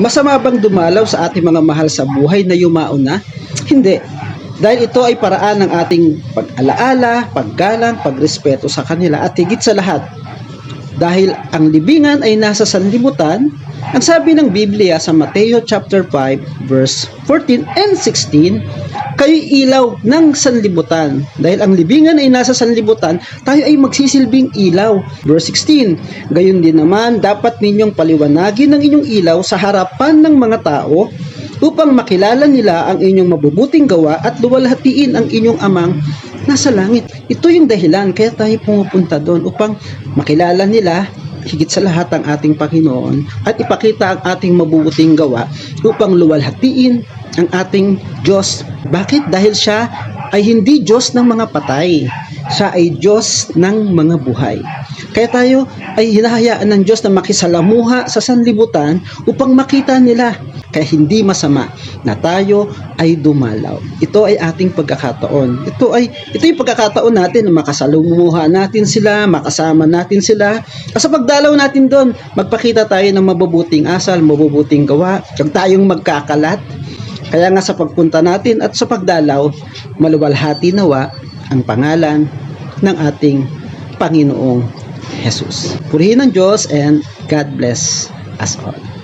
Masama bang dumalaw sa ating mga mahal sa buhay na yumaon na? Hindi. Dahil ito ay paraan ng ating pag-alaala, paggalang, pagrespeto sa kanila at higit sa lahat. Dahil ang libingan ay nasa sanlibutan, ang sabi ng Biblia sa Mateo chapter 5 verse 14 and 16, kayo ilaw ng sanlibutan. Dahil ang libingan ay nasa sanlibutan, tayo ay magsisilbing ilaw. Verse 16, gayon din naman dapat ninyong paliwanagin ang inyong ilaw sa harapan ng mga tao upang makilala nila ang inyong mabubuting gawa at luwalhatiin ang inyong amang nasa langit. Ito yung dahilan kaya tayo pumupunta doon upang makilala nila higit sa lahat ang ating Panginoon at ipakita ang ating mabubuting gawa upang luwalhatiin ang ating Diyos. Bakit? Dahil siya ay hindi Diyos ng mga patay. Siya ay Diyos ng mga buhay. Kaya tayo ay hinahayaan ng Diyos na makisalamuha sa sanlibutan upang makita nila. Kaya hindi masama na tayo ay dumalaw. Ito ay ating pagkakataon. Ito ay ito yung pagkakataon natin na makasalumuha natin sila, makasama natin sila. At sa pagdalaw natin doon, magpakita tayo ng mabubuting asal, mabubuting gawa. Huwag tayong magkakalat. Kaya nga sa pagpunta natin at sa pagdalaw, maluwalhati nawa ang pangalan ng ating Panginoong Jesus. Purihin ng Diyos and God bless us all.